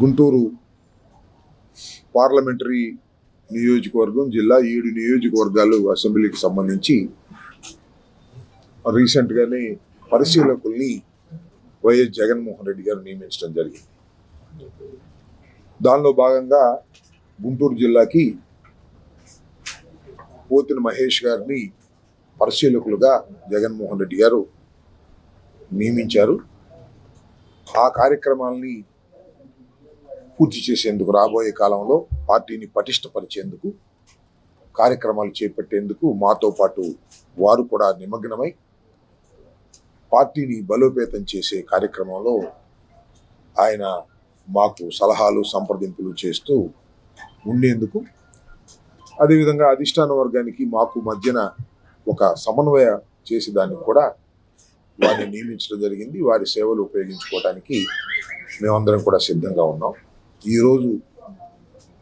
Guntur parliamentary నియోజకవర్గం జిల్లా ఏడు నియోజకవర్గాలు అసెంబ్లీకి సంబంధించి రీసెంట్గానే పరిశీలకుల్ని వైఎస్ జగన్మోహన్ రెడ్డి గారు నియమించడం జరిగింది. దానిలో భాగంగా గుంటూరు జిల్లాకి పోతిన మహేష్ గారిని పరిశీలకులుగా జగన్మోహన్ రెడ్డి గారు నియమించారు. ఆ కార్యక్రమాల్ని పూర్తి చేసేందుకు రాబోయే కాలంలో పార్టీని పటిష్టపరిచేందుకు కార్యక్రమాలు చేపట్టేందుకు మాతో పాటు వారు కూడా నిమగ్నమై పార్టీని బలోపేతం చేసే కార్యక్రమంలో ఆయన మాకు సలహాలు సంప్రదింపులు చేస్తూ ఉండేందుకు అదేవిధంగా అధిష్టాన వర్గానికి మాకు మధ్యన ఒక సమన్వయ చేసేదానికి కూడా వారిని నియమించడం జరిగింది. వారి సేవలు ఉపయోగించుకోవడానికి మేమందరం కూడా సిద్ధంగా ఉన్నాం. ఈరోజు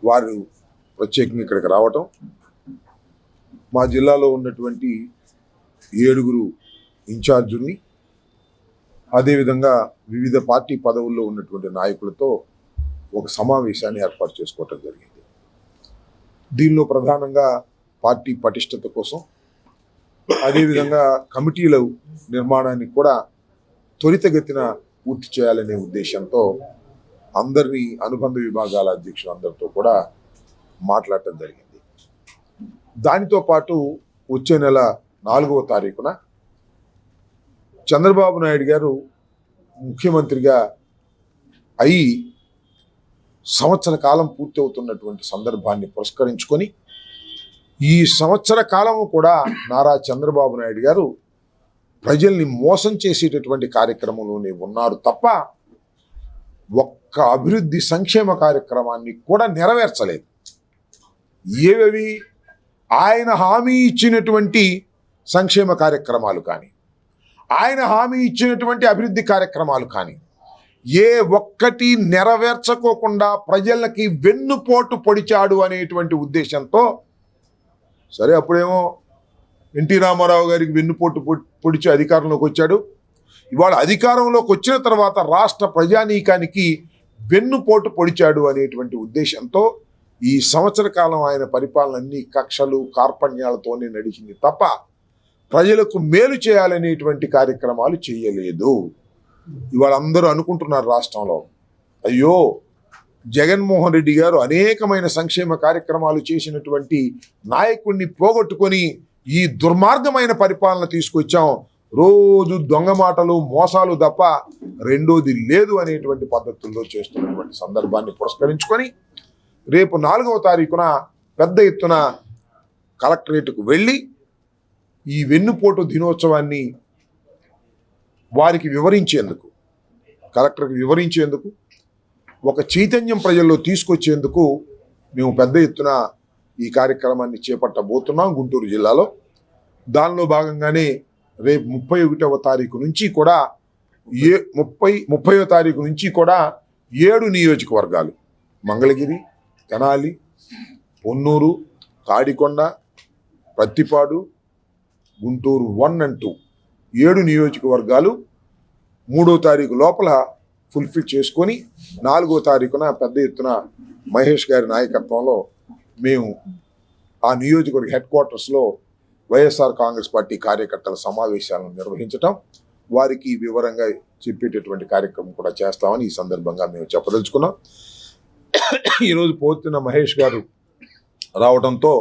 వారు ప్రత్యేకంగా ఇక్కడికి రావటం మా జిల్లాలో ఉన్నటువంటి ఏడుగురు ఇన్ఛార్జుల్ని అదేవిధంగా వివిధ పార్టీ పదవుల్లో ఉన్నటువంటి నాయకులతో ఒక సమావేశాన్ని ఏర్పాటు చేసుకోవటం జరిగింది. దీనిలో ప్రధానంగా పార్టీ పటిష్టత కోసం అదేవిధంగా కమిటీల నిర్మాణాన్ని కూడా త్వరితగతిన పూర్తి చేయాలనే ఉద్దేశంతో అందరినీ అనుబంధ విభాగాల అధ్యక్షులందరితో కూడా మాట్లాడటం జరిగింది. దానితో పాటు వచ్చే నెల నాలుగవ తారీఖున చంద్రబాబు నాయుడు గారు ముఖ్యమంత్రిగా అయి సంవత్సర కాలం పూర్తి అవుతున్నటువంటి సందర్భాన్ని పురస్కరించుకొని ఈ సంవత్సర కాలము కూడా నారా చంద్రబాబు నాయుడు గారు ప్రజల్ని మోసం చేసేటటువంటి కార్యక్రమంలోనే ఉన్నారు తప్ప ఒక్క అభివృద్ధి సంక్షేమ కార్యక్రమాన్ని కూడా నెరవేర్చలేదు. ఏవేవి? ఆయన హామీ ఇచ్చినటువంటి సంక్షేమ కార్యక్రమాలు కానీ ఆయన హామీ ఇచ్చినటువంటి అభివృద్ధి కార్యక్రమాలు కానీ ఏ ఒక్కటి నెరవేర్చకోకుండా ప్రజలకి వెన్నుపోటు పొడిచాడు అనేటువంటి ఉద్దేశంతో సరే అప్పుడేమో ఎన్టీ రామారావు గారికి వెన్నుపోటు పొడిచి అధికారంలోకి వచ్చాడు. ఇవాళ అధికారంలోకి వచ్చిన తర్వాత రాష్ట్ర ప్రజానీకానికి వెన్నుపోటు పొడిచాడు అనేటువంటి ఉద్దేశంతో ఈ సంవత్సర కాలం ఆయన పరిపాలన అన్ని కక్షలు కార్పణ్యాలతోనే నడిచింది తప్ప ప్రజలకు మేలు చేయాలనేటువంటి కార్యక్రమాలు చేయలేదు. ఇవాళ అందరూ అనుకుంటున్నారు రాష్ట్రంలో అయ్యో జగన్మోహన్ రెడ్డి గారు అనేకమైన సంక్షేమ కార్యక్రమాలు చేసినటువంటి నాయకుడిని పోగొట్టుకొని ఈ దుర్మార్గమైన పరిపాలన తీసుకొచ్చాం. రోజు దొంగ మాటలు మోసాలు తప్ప రెండోది లేదు అనేటువంటి పద్ధతుల్లో చేస్తున్నటువంటి సందర్భాన్ని పురస్కరించుకొని రేపు నాలుగవ తారీఖున పెద్ద ఎత్తున కలెక్టరేట్కు వెళ్ళి ఈ వెన్నుపోటు దినోత్సవాన్ని వారికి వివరించేందుకు కలెక్టర్కి వివరించేందుకు ఒక చైతన్యం ప్రజల్లో తీసుకొచ్చేందుకు మేము పెద్ద ఎత్తున ఈ కార్యక్రమాన్ని చేపట్టబోతున్నాం గుంటూరు జిల్లాలో. దానిలో భాగంగానే రేపు ముప్పై ఒకటవ తారీఖు నుంచి కూడా ఏ ముప్పై ముప్పైవ తారీఖు నుంచి కూడా ఏడు నియోజకవర్గాలు. Mangalagiri Tenali Ponnuru Tadikonda Prathipadu Guntur one and two. ఏడు నియోజకవర్గాలు మూడో తారీఖు లోపల ఫుల్ఫిల్ చేసుకొని నాలుగో తారీఖున పెద్ద ఎత్తున మహేష్ గారి నాయకత్వంలో మేము ఆ నియోజకవర్గ హెడ్ క్వార్టర్స్లో వైఎస్ఆర్ కాంగ్రెస్ పార్టీ కార్యకర్తల సమావేశాలను నిర్వహించటం వారికి వివరంగా చెప్పేటటువంటి కార్యక్రమం కూడా చేస్తామని ఈ సందర్భంగా మేము చెప్పదలుచుకున్నాం. ఈరోజు పోతున్న మహేష్ గారు రావడంతో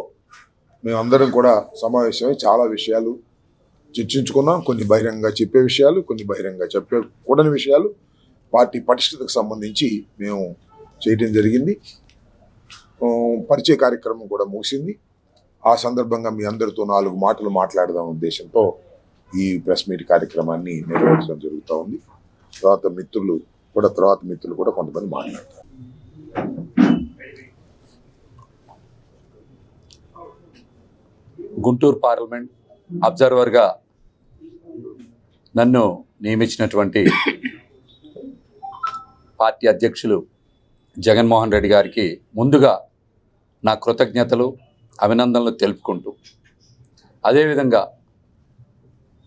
మేమందరం కూడా సమావేశమై చాలా విషయాలు చర్చించుకున్నాం. కొన్ని బహిరంగంగా చెప్పే విషయాలు కొన్ని బహిరంగంగా చెప్పే కూడని విషయాలు పార్టీ పటిష్టతకు సంబంధించి మేము చేయటం జరిగింది. పరిచయ కార్యక్రమం కూడా ముగిసింది. ఆ సందర్భంగా మీ అందరితో నాలుగు మాటలు మాట్లాడదాం ఉద్దేశంతో ఈ ప్రెస్ మీట్ కార్యక్రమాన్ని నిర్వహించడం జరుగుతూ ఉంది. తర్వాత మిత్రులు కూడా తర్వాత మిత్రులు కూడా కొంతమంది మాట్లాడతారు. గుంటూరు పార్లమెంట్ అబ్జర్వర్గా నన్ను నియమించినటువంటి పార్టీ అధ్యక్షులు జగన్మోహన్ రెడ్డి గారికి ముందుగా నా కృతజ్ఞతలు అభినందనలు తెలుపుకుంటూ. అదేవిధంగా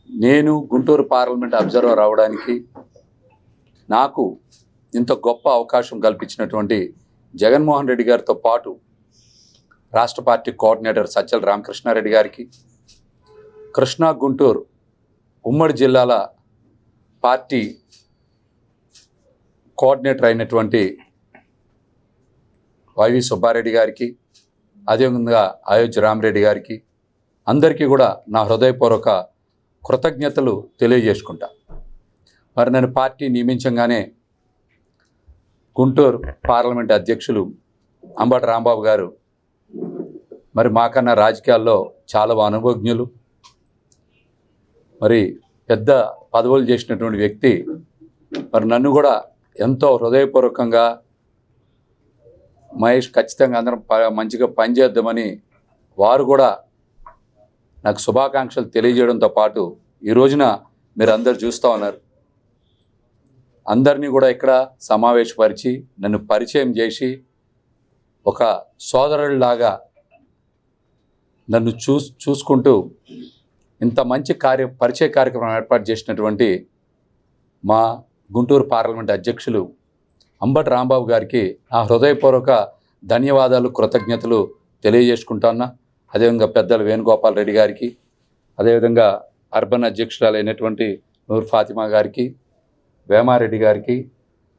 నేను గుంటూరు పార్లమెంట్ అబ్జర్వర్ అవడానికి నాకు ఇంత గొప్ప అవకాశం కల్పించినటువంటి జగన్మోహన్ రెడ్డి గారితో పాటు రాష్ట్ర పార్టీ కోఆర్డినేటర్ సజ్జల రామకృష్ణారెడ్డి గారికి కృష్ణా గుంటూరు ఉమ్మడి జిల్లాల పార్టీ కోఆర్డినేటర్ అయినటువంటి వైవి సుబ్బారెడ్డి గారికి అదేవిధంగా అయోధ్య రామరెడ్డి గారికి అందరికీ కూడా నా హృదయపూర్వక కృతజ్ఞతలు తెలియజేసుకుంటా. మరి నేను పార్టీ నియమించగానే గుంటూరు పార్లమెంట్ అధ్యక్షులు అంబటి రాంబాబు గారు మరి మాకన్నా రాజకీయాల్లో చాలా అనుభవజ్ఞులు మరి పెద్ద పదవులు చేసినటువంటి వ్యక్తి మరి నన్ను కూడా ఎంతో హృదయపూర్వకంగా మహేష్ ఖచ్చితంగా అందరం మంచిగా పనిచేద్దామని వారు కూడా నాకు శుభాకాంక్షలు తెలియజేయడంతో పాటు ఈ రోజున మీరు అందరు చూస్తూ ఉన్నారు. అందరినీ కూడా ఇక్కడ సమావేశపరిచి నన్ను పరిచయం చేసి ఒక సోదరుడిలాగా నన్ను చూస్ చూసుకుంటూ ఇంత మంచి కార్య పరిచయ కార్యక్రమం ఏర్పాటు చేసినటువంటి మా గుంటూరు పార్లమెంట్ అధ్యక్షులు అంబటి రాంబాబు గారికి నా హృదయపూర్వక ధన్యవాదాలు కృతజ్ఞతలు తెలియజేసుకుంటాన్నా. అదేవిధంగా పెద్దలు వేణుగోపాల్ రెడ్డి గారికి అదేవిధంగా అర్బన్ అధ్యక్షురాలైనటువంటి నూర్ ఫాతిమా గారికి వేమారెడ్డి గారికి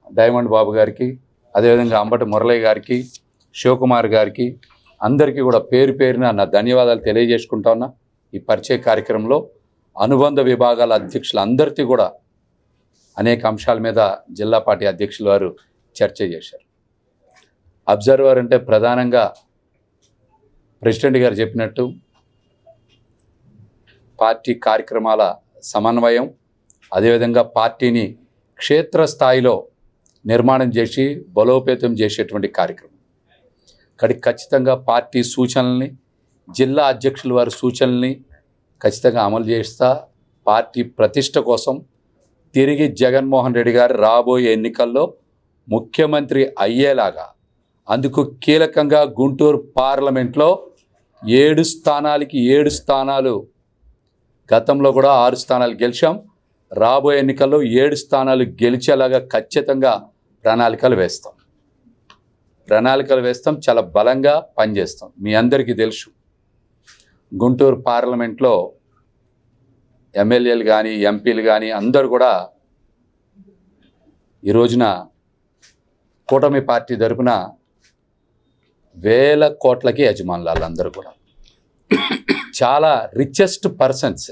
డైమండ్ బాబు గారికి అదేవిధంగా అంబటి మురళయ్య గారికి శివకుమార్ గారికి అందరికీ కూడా పేరు పేరున నా ధన్యవాదాలు తెలియజేసుకుంటా ఉన్నా ఈ పరిచయ కార్యక్రమంలో అనుబంధ విభాగాల అధ్యక్షులందరికీ కూడా అనేక అంశాల మీద జిల్లా పార్టీ అధ్యక్షులు వారు చర్చ చేశారు. అబ్జర్వర్ అంటే ప్రధానంగా ప్రెసిడెంట్ గారు చెప్పినట్టు పార్టీ కార్యక్రమాల సమన్వయం అదేవిధంగా పార్టీని క్షేత్రస్థాయిలో నిర్మాణం చేసి బలోపేతం చేసేటువంటి కార్యక్రమం. ఇక్కడ ఖచ్చితంగా పార్టీ సూచనల్ని జిల్లా అధ్యక్షుల వారి సూచనల్ని ఖచ్చితంగా అమలు చేస్తా పార్టీ ప్రతిష్ట కోసం తిరిగి జగన్మోహన్ రెడ్డి గారు రాబోయే ఎన్నికల్లో ముఖ్యమంత్రి అయ్యేలాగా అందుకు కీలకంగా గుంటూరు పార్లమెంట్లో ఏడు స్థానాలకి ఏడు స్థానాలు. గతంలో కూడా ఆరు స్థానాలు గెలిచాం. రాబోయే ఎన్నికల్లో ఏడు స్థానాలు గెలిచేలాగా ఖచ్చితంగా ప్రణాళికలు వేస్తాం. ప్రణాళికలు వేస్తాం చాలా బలంగా పనిచేస్తాం. మీ అందరికీ తెలుసు గుంటూరు పార్లమెంట్లో ఎమ్మెల్యేలు కానీ ఎంపీలు కానీ అందరు కూడా ఈ రోజున కూటమి పార్టీ తరపున వేల కోట్లకి యజమానులు వాళ్ళందరూ కూడా. చాలా రిచెస్ట్ పర్సన్స్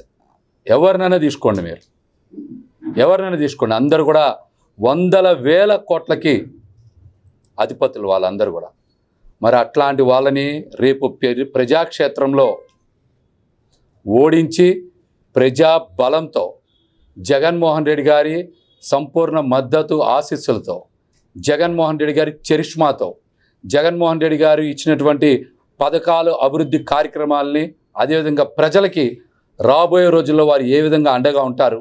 ఎవరినైనా తీసుకోండి మీరు. ఎవరినైనా తీసుకోండి. అందరు కూడా వందల వేల కోట్లకి అధిపతులు వాళ్ళందరూ కూడా. మరి అట్లాంటి వాళ్ళని రేపు ప్రజాక్షేత్రంలో ఓడించి ప్రజా బలంతో జగన్మోహన్ రెడ్డి గారి సంపూర్ణ మద్దతు ఆశీస్సులతో జగన్మోహన్ రెడ్డి గారి చరిష్మాతో. జగన్మోహన్ రెడ్డి గారు ఇచ్చినటువంటి పథకాలు అభివృద్ధి కార్యక్రమాలని అదేవిధంగా ప్రజలకి రాబోయే రోజుల్లో వారు ఏ విధంగా అండగా ఉంటారు?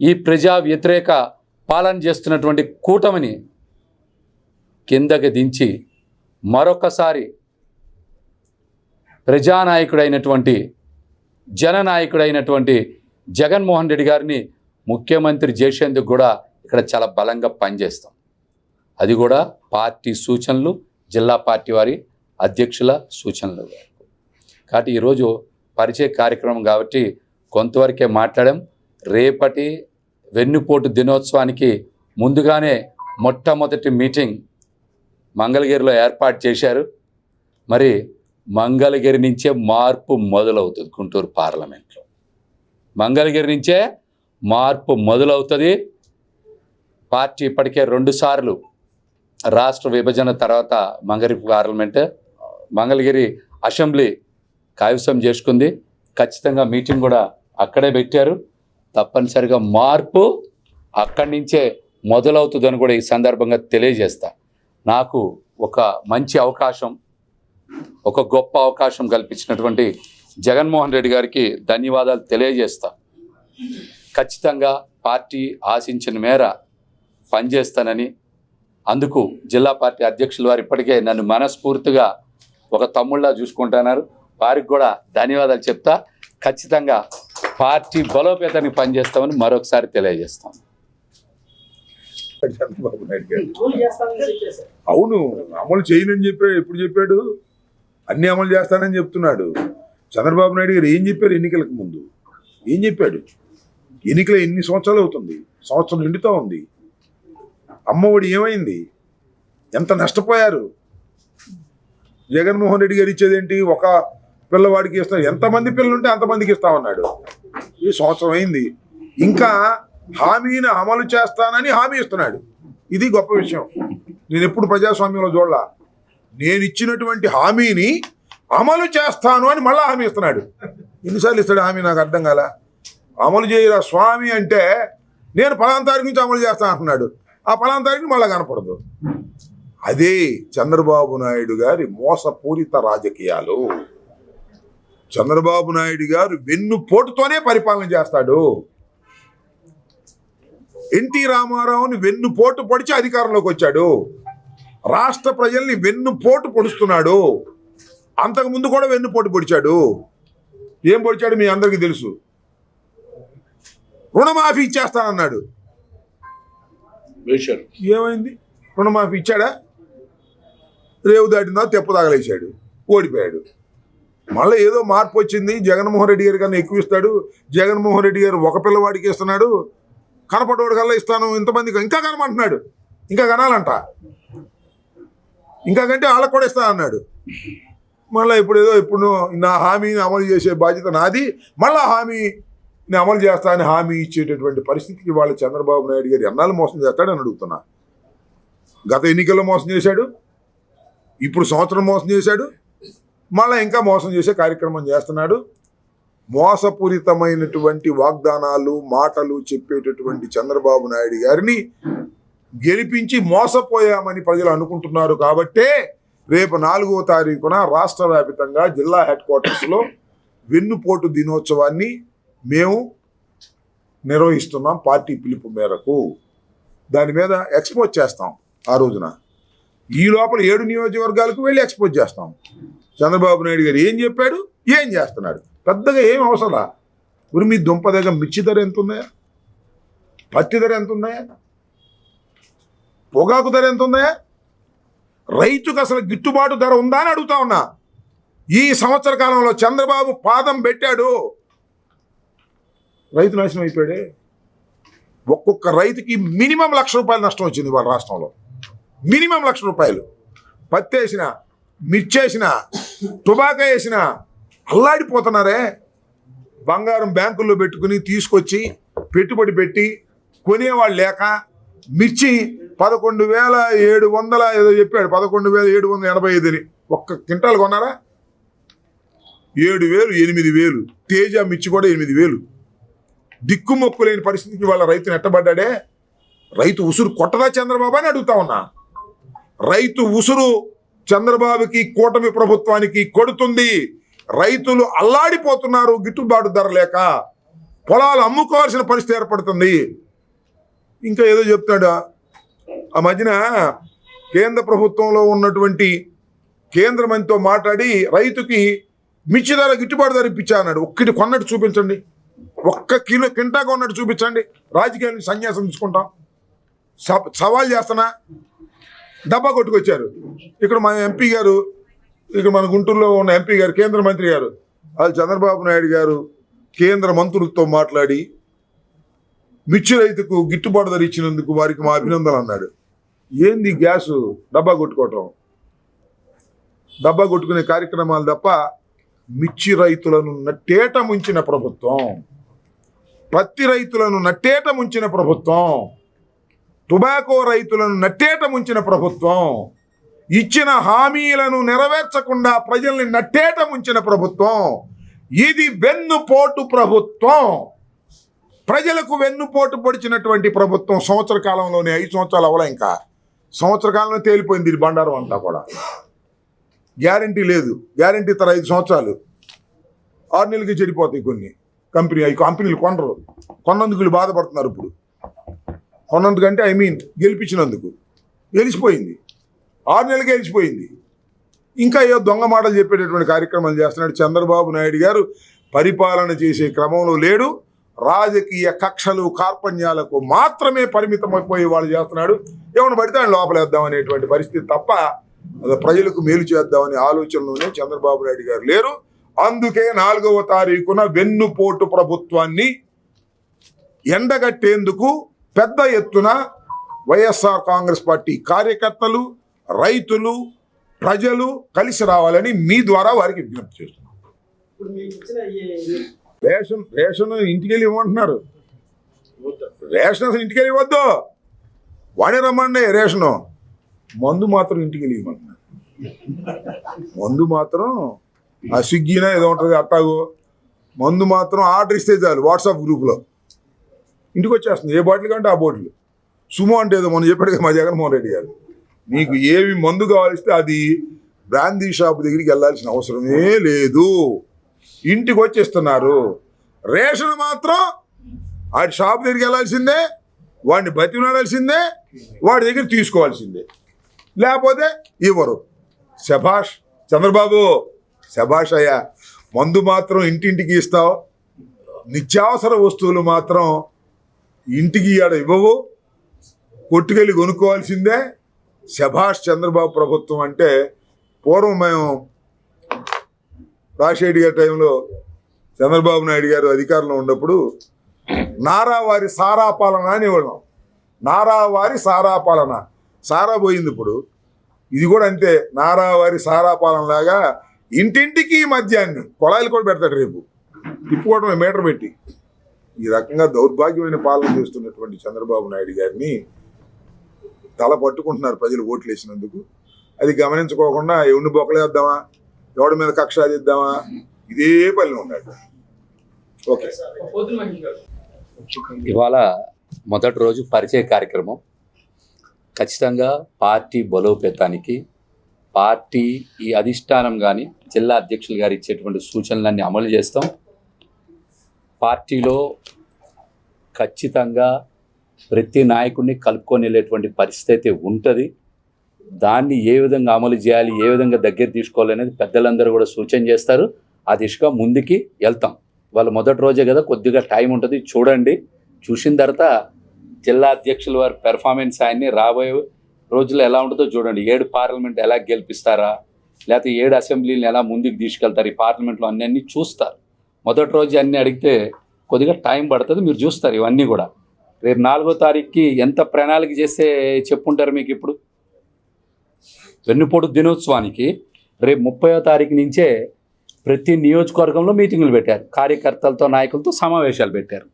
ఈ ప్రజా వ్యతిరేక పాలన చేస్తున్నటువంటి కూటమిని కిందకి దించి మరొకసారి ప్రజానాయకుడైనటువంటి జననాయకుడైనటువంటి జగన్మోహన్ రెడ్డి గారిని ముఖ్యమంత్రి చేసేందుకు కూడా ఇక్కడ చాలా బలంగా పనిచేస్తాం. అది కూడా పార్టీ సూచనలు జిల్లా పార్టీ వారి అధ్యక్షుల సూచనలు. కాబట్టి ఈరోజు పరిచయ కార్యక్రమం కాబట్టి కొంతవరకే మాట్లాడాం. రేపటి వెన్నుపోటు దినోత్సవానికి ముందుగానే మొట్టమొదటి మీటింగ్ మంగళగిరిలో ఏర్పాటు చేశారు. మరి మంగళగిరి నుంచే మార్పు మొదలవుతుంది గుంటూరు పార్లమెంట్లో. మంగళగిరి నుంచే మార్పు మొదలవుతుంది. పార్టీ ఇప్పటికే రెండుసార్లు రాష్ట్ర విభజన తర్వాత మంగరి పార్లమెంట్ మంగళగిరి అసెంబ్లీ కైవసం చేసుకుంది. ఖచ్చితంగా మీటింగ్ కూడా అక్కడే పెట్టారు. తప్పనిసరిగా మార్పు అక్కడి నుంచే మొదలవుతుందని కూడా ఈ సందర్భంగా తెలియజేస్తా. నాకు ఒక మంచి అవకాశం ఒక గొప్ప అవకాశం కల్పించినటువంటి జగన్మోహన్ రెడ్డి గారికి ధన్యవాదాలు తెలియజేస్తా. ఖచ్చితంగా పార్టీ ఆశించిన మేర పనిచేస్తానని అందుకు జిల్లా పార్టీ అధ్యక్షులు వారు ఇప్పటికే నన్ను మనస్ఫూర్తిగా ఒక తమ్ముళ్ళ చూసుకుంటున్నారు. వారికి కూడా ధన్యవాదాలు చెప్తా. ఖచ్చితంగా పార్టీ బలోపేతానికి పనిచేస్తామని మరొకసారి తెలియజేస్తాం. చంద్రబాబు నాయుడు గారు అవును అమలు చేయనని చెప్పాడు ఎప్పుడు చెప్పాడు? అన్ని అమలు చేస్తానని చెప్తున్నాడు. చంద్రబాబు నాయుడు గారు ఏం చెప్పారు ఎన్నికలకు ముందు? ఏం చెప్పాడు? ఎన్నికల ఎన్ని సంవత్సరాలు అవుతుంది? సంవత్సరం నిండుతూ ఉంది. అమ్మఒడి ఏమైంది? ఎంత నష్టపోయారు? జగన్మోహన్ రెడ్డి గారు ఇచ్చేదేంటి? ఒక పిల్లవాడికి ఇస్తాం. ఎంతమంది పిల్లలుంటే అంతమందికి ఇస్తామన్నాడు. ఈ సంవత్సరం అయింది. ఇంకా హామీని అమలు చేస్తానని హామీ ఇస్తున్నాడు. ఇది గొప్ప విషయం. నేను ఎప్పుడు ప్రజాస్వామ్యంలో చూడలా. నేను ఇచ్చినటువంటి హామీని అమలు చేస్తాను అని మళ్ళీ హామీ ఇస్తున్నాడు. ఎన్నిసార్లు ఇస్తాడు హామీ? నాకు అర్థం కాల. అమలు చేయరా స్వామి అంటే నేను పలానా తారీఖు నుంచి అమలు చేస్తాను అంటున్నాడు. ఆ పలానా తారీఖు మళ్ళీ కనపడదు. అదే చంద్రబాబు నాయుడు గారి మోసపూరిత రాజకీయాలు. చంద్రబాబు నాయుడు గారు వెన్నుపోటుతోనే పరిపాలన చేస్తాడు. ఎన్టీ రామారావుని వెన్నుపోటు పొడిచి అధికారంలోకి వచ్చాడు. రాష్ట్ర ప్రజల్ని వెన్నుపోటు పొడుస్తున్నాడు. అంతకు ముందు కూడా వెన్నుపోటు పొడిచాడు. ఏం పొడిచాడు మీ అందరికీ తెలుసు. రుణమాఫీ ఇచ్చేస్తానన్నాడు వేశారు. ఏమైంది? రుణమాఫీ ఇచ్చాడా? రేవు దాటిందా? తెప్ప తగలేశాడు. ఓడిపోయాడు. మళ్ళీ ఏదో మార్పు వచ్చింది. జగన్మోహన్ రెడ్డి గారి కన్నా ఎక్కువ ఇస్తాడు. జగన్మోహన్ రెడ్డి గారు ఒక పిల్లవాడికి ఇస్తున్నాడు. కనపడవాడి కల్లా ఇస్తాను. ఇంతమందికి ఇంకా కనమంటున్నాడు ఇంకా కనాలంట. ఇంకా కంటే వాళ్ళకు కూడా ఇస్తా అన్నాడు. మళ్ళీ ఇప్పుడు ఏదో ఇప్పుడు నా హామీని అమలు చేసే బాధ్యత నాది. మళ్ళీ హామీ నేను అమలు చేస్తానని హామీ ఇచ్చేటటువంటి పరిస్థితికి వాళ్ళ చంద్రబాబు నాయుడు గారు ఎన్నాళ్ళు మోసం చేస్తాడని అడుగుతున్నా. గత ఎన్నికల్లో మోసం చేశాడు ఇప్పుడు సంవత్సరం మోసం చేశాడు మళ్ళీ ఇంకా మోసం చేసే కార్యక్రమం చేస్తున్నాడు. మోసపూరితమైనటువంటి వాగ్దానాలు మాటలు చెప్పేటటువంటి చంద్రబాబు నాయుడు గారిని గెలిపించి మోసపోయామని ప్రజలు అనుకుంటున్నారు కాబట్టే రేపు నాలుగో తారీఖున రాష్ట్ర వ్యాపితంగా జిల్లా హెడ్ క్వార్టర్స్లో వెన్నుపోటు దినోత్సవాన్ని మేము నిర్వహిస్తున్నాం పార్టీ పిలుపు మేరకు. దాని మీద ఎక్స్పోజ్ చేస్తాం ఆ రోజున. ఈ లోపల ఏడు నియోజకవర్గాలకు వెళ్ళి ఎక్స్పోజ్ చేస్తాం. చంద్రబాబు నాయుడు గారు ఏం చెప్పాడు? ఏం చేస్తున్నాడు? పెద్దగా ఏం అవసరం ఇప్పుడు మీ దుంప దగ్గర మిర్చి ధర ఎంత ఉన్నాయా పత్తి ధర ఎంత ఉన్నాయా పొగాకు ధర ఎంత ఉన్నాయా రైతుకు అసలు గిట్టుబాటు ధర ఉందా అని అడుగుతా ఉన్నా. ఈ సంవత్సర కాలంలో చంద్రబాబు పాదం పెట్టాడు. రైతు నాశనం అయిపోయాడే. ఒక్కొక్క రైతుకి మినిమం లక్ష రూపాయలు నష్టం వచ్చింది వాళ్ళ రాష్ట్రంలో. మినిమం లక్ష రూపాయలు. పత్తి వేసిన మిర్చేసిన టుబాకా వేసిన అల్లాడిపోతున్నారే. బంగారం బ్యాంకుల్లో పెట్టుకుని తీసుకొచ్చి పెట్టుబడి పెట్టి కొనేవాళ్ళు లేక మిర్చి పదకొండు వేల ఏడు వందల ఏదో చెప్పాడు పదకొండు వేల ఏడు వందల ఎనభై ఐదుని ఒక్క క్వింటాల్ కొన్నారా? ఏడు వేలు ఎనిమిది వేలు. తేజ మిర్చి కూడా ఎనిమిది వేలు. దిక్కుమొక్కు లేని పరిస్థితికి వాళ్ళ రైతు నెట్టబడ్డాడే రైతు ఉసురు కొట్టదా చంద్రబాబు అని అడుగుతా ఉన్నా. రైతు ఉసురు చంద్రబాబుకి కూటమి ప్రభుత్వానికి కొడుతుంది. రైతులు అల్లాడిపోతున్నారు గిట్టుబాటు ధర లేక. పొలాలు అమ్ముకోవాల్సిన పరిస్థితి ఏర్పడుతుంది. ఇంకా ఏదో చెప్తాడు? ఆ మధ్యన కేంద్ర ప్రభుత్వంలో ఉన్నటువంటి కేంద్ర మంత్రితో మాట్లాడి రైతుకి మిర్చి ధర గిట్టుబాటు ధర ఇప్పించా అన్నాడు. ఒక్కటి కొన్నట్టు చూపించండి. ఒక్క కిలో కింటాగా ఉన్నట్టు చూపించండి. రాజకీయాల నుంచి సన్యాసం తీసుకుంటాం. సవాల్ చేస్తున్నా. డబ్బా కొట్టుకొచ్చారు. ఇక్కడ మన ఎంపీ గారు ఇక్కడ మన గుంటూరులో ఉన్న ఎంపీ గారు కేంద్ర మంత్రి గారు వాళ్ళు చంద్రబాబు నాయుడు గారు కేంద్ర మంత్రులతో మాట్లాడి మిర్చి రైతుకు గిట్టుబాటు ధర ఇచ్చినందుకు వారికి మా అభినందనలు అన్నాడు. ఏంది గ్యాసు? డబ్బా కొట్టుకోవటం. డబ్బా కొట్టుకునే కార్యక్రమాలు తప్ప మిర్చి రైతులను నట్టేట ముంచిన ప్రభుత్వం. పత్తి రైతులను నట్టేట ముంచిన ప్రభుత్వం. టుబాకో రైతులను నట్టేట ముంచిన ప్రభుత్వం. ఇచ్చిన హామీలను నెరవేర్చకుండా ప్రజల్ని నట్టేట ముంచిన ప్రభుత్వం. ఇది వెన్నుపోటు ప్రభుత్వం. ప్రజలకు వెన్నుపోటు పొడిచినటువంటి ప్రభుత్వం సంవత్సర కాలంలోనే ఐదు సంవత్సరాలు అవలే ఇంకా. సంవత్సర కాలంలో తేలిపోయింది ఇది బండారం అంతా కూడా. గ్యారంటీ లేదు. గ్యారంటీ తర ఐదు సంవత్సరాలు. ఆరు నెలలకి చెడిపోతాయి కొన్ని. కంపెనీ ఈ కంపెనీలు కొనరు. కొన్నందుకు వీళ్ళు బాధపడుతున్నారు ఇప్పుడు. కొన్నందుకంటే ఐ మీన్ గెలిపించినందుకు. గెలిచిపోయింది. ఆరు నెలలు గెలిచిపోయింది. ఇంకా ఏ దొంగ మాటలు చెప్పేటటువంటి కార్యక్రమాలు చేస్తున్నాడు చంద్రబాబు నాయుడు గారు. పరిపాలన చేసే క్రమంలో లేడు. రాజకీయ కక్షలు కార్పణ్యాలకు మాత్రమే పరిమితమైపోయి వాళ్ళు చేస్తున్నాడు. ఏమైనా పడితే ఆయన లోపలేద్దాం అనేటువంటి పరిస్థితి తప్ప ప్రజలకు మేలు చేద్దామనే ఆలోచనలోనే చంద్రబాబు నాయుడు గారు లేరు. అందుకే నాలుగవ తారీఖున వెన్నుపోటు ప్రభుత్వాన్ని ఎండగట్టేందుకు పెద్ద ఎత్తున వైఎస్ఆర్ కాంగ్రెస్ పార్టీ కార్యకర్తలు రైతులు ప్రజలు కలిసి రావాలని మీ ద్వారా వారికి విజ్ఞప్తి చేస్తున్నాం. రేషన్ రేషన్ ఇంటికి వెళ్ళి ఇవ్వమంటున్నారు. రేషన్ అసలు ఇంటికి వెళ్ళి ఇవ్వద్దు. వాడే రమ్మండి రేషను. మందు మాత్రం ఇంటికి వెళ్ళి ఇవ్వమంటున్నారు. మందు మాత్రం ఆ స్విగ్గీనా ఏదో ఉంటుంది అట్టాగో. మందు మాత్రం ఆర్డర్ ఇస్తే చాలు వాట్సాప్ గ్రూప్లో. ఇంటికి వచ్చేస్తుంది ఏ బాటిల్ కంటే ఆ బాటిల్. సుమో అంటే ఏదో మనం చెప్పాడు మా జగన్మోహన్ రెడ్డి గారు. నీకు ఏవి మందు కావాలిస్తే అది బ్రాందీ షాప్ దగ్గరికి వెళ్ళాల్సిన అవసరమే లేదు. ఇంటికి వచ్చేస్తున్నారు రేషన్ మాత్రం వాడి షాప్ దగ్గరికి వెళ్ళాల్సిందే వాడిని బతిమలాడాల్సిందే వాడి దగ్గర తీసుకోవాల్సిందే. లేకపోతే ఇవ్వరు. శభాష్ చంద్రబాబు! శభాషయ్య మందు మాత్రం ఇంటింటికి ఇస్తావు. నిత్యావసర వస్తువులు మాత్రం ఇంటికి ఆడ ఇవ్వవు. కొట్టుకెళ్ళి కొనుక్కోవాల్సిందే. శభాష్ చంద్రబాబు ప్రభుత్వం అంటే పూర్వం మేము రాజశేఖర్ గారి టైంలో చంద్రబాబు నాయుడు గారు అధికారంలో ఉన్నప్పుడు నారావారి సారా పాలన అని నారా నారావారి సారా పాలన. సారా పోయింది ఇప్పుడు. ఇది కూడా అంతే. నారావారి సారా పాలన ఇంటింటికి మద్యాన్ని కొళాయిలు కూడా పెడతాడు రేపు. తిప్పుకోవడం మీటర్ పెట్టి. ఈ రకంగా దౌర్భాగ్యమైన పాలన చేస్తున్నటువంటి చంద్రబాబు నాయుడు గారిని తల పట్టుకుంటున్నారు ప్రజలు ఓట్లు వేసినందుకు. అది గమనించుకోకుండా ఎవరిని బొక్కలేద్దామా ఎవడి మీద కక్ష సాధిద్దామా? ఇదే పని ఉన్నాడు. ఓకే. ఇవాళ మొదటి రోజు పరిచయ కార్యక్రమం. ఖచ్చితంగా పార్టీ బలోపేతానికి పార్టీ ఈ అధిష్టానం కానీ జిల్లా అధ్యక్షులు గారు ఇచ్చేటువంటి సూచనలన్నీ అమలు చేస్తాం. పార్టీలో ఖచ్చితంగా ప్రతి నాయకుడిని కలుపుకొని వెళ్ళేటువంటి పరిస్థితి అయితే ఉంటుంది. దాన్ని ఏ విధంగా అమలు చేయాలి ఏ విధంగా దగ్గర తీసుకోవాలనేది పెద్దలందరూ కూడా సూచన చేస్తారు. ఆ దిశగా ముందుకి వెళ్తాం. వాళ్ళ మొదటి రోజే కదా కొద్దిగా టైం ఉంటుంది. చూడండి. చూసిన తర్వాత జిల్లా అధ్యక్షుల వారి పెర్ఫార్మెన్స్ ఆయన్ని రాబోయే రోజుల్లో ఎలా ఉంటుందో చూడండి. ఏడు పార్లమెంట్ ఎలా గెలిపిస్తారా? లేకపోతే ఏడు అసెంబ్లీని ఎలా ముందుకు తీసుకెళ్తారు? ఈ పార్లమెంట్లో అన్ని అన్నీ చూస్తారు. మొదటి రోజు అన్నీ అడిగితే కొద్దిగా టైం పడుతుంది మీరు చూస్తారు ఇవన్నీ కూడా. రేపు నాలుగో తారీఖుకి ఎంత ప్రణాళిక చేస్తే చెప్పుంటారు మీకు ఇప్పుడు? వెన్నుపోటు దినోత్సవానికి రేపు ముప్పయో తారీఖు నుంచే ప్రతి నియోజకవర్గంలో మీటింగులు పెట్టారు. కార్యకర్తలతో నాయకులతో సమావేశాలు పెట్టారు.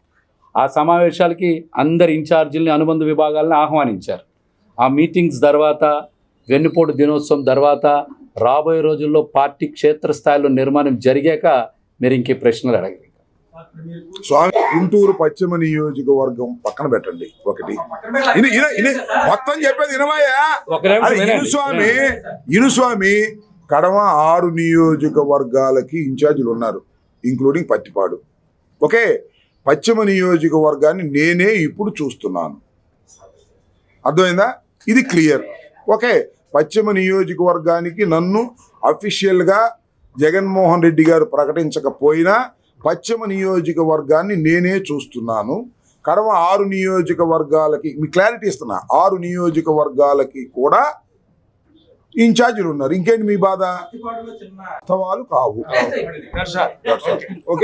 ఆ సమావేశాలకి అందరి ఇన్ఛార్జీలని అనుబంధ విభాగాలను ఆహ్వానించారు. ఆ మీటింగ్స్ తర్వాత వెన్నుపోటు దినోత్సవం తర్వాత రాబోయే రోజుల్లో పార్టీ క్షేత్రస్థాయిలో నిర్మాణం జరిగాక మీరు ఇంకే ప్రశ్నలు అడగండి. స్వామి గుంటూరు పశ్చిమ నియోజకవర్గం పక్కన పెట్టండి ఒకటి. మొత్తం చెప్పేది ఇనమాయా ఒక నిమిషం అది వినండి. ఇనుస్వామి ఇనుస్వామి కడమ ఆరు నియోజకవర్గాలకి ఇన్ఛార్జీలు ఉన్నారు ఇంక్లూడింగ్ పత్తిపాడు. ఓకే పశ్చిమ నియోజకవర్గాన్ని నేనే ఇప్పుడు చూస్తున్నాను. అర్థమైందా? ఇది క్లియర్. ఓకే పశ్చిమ నియోజకవర్గానికి నన్ను అఫీషియల్గా జగన్మోహన్ రెడ్డి గారు ప్రకటించకపోయినా పశ్చిమ నియోజకవర్గాన్ని నేనే చూస్తున్నాను. కడమ ఆరు నియోజకవర్గాలకి మీ క్లారిటీ ఇస్తున్నా ఆరు నియోజకవర్గాలకి కూడా ఇన్ఛార్జీలు ఉన్నారు. ఇంకేంటి మీ బాధ? వాస్తవాలు కావు. ఓకే.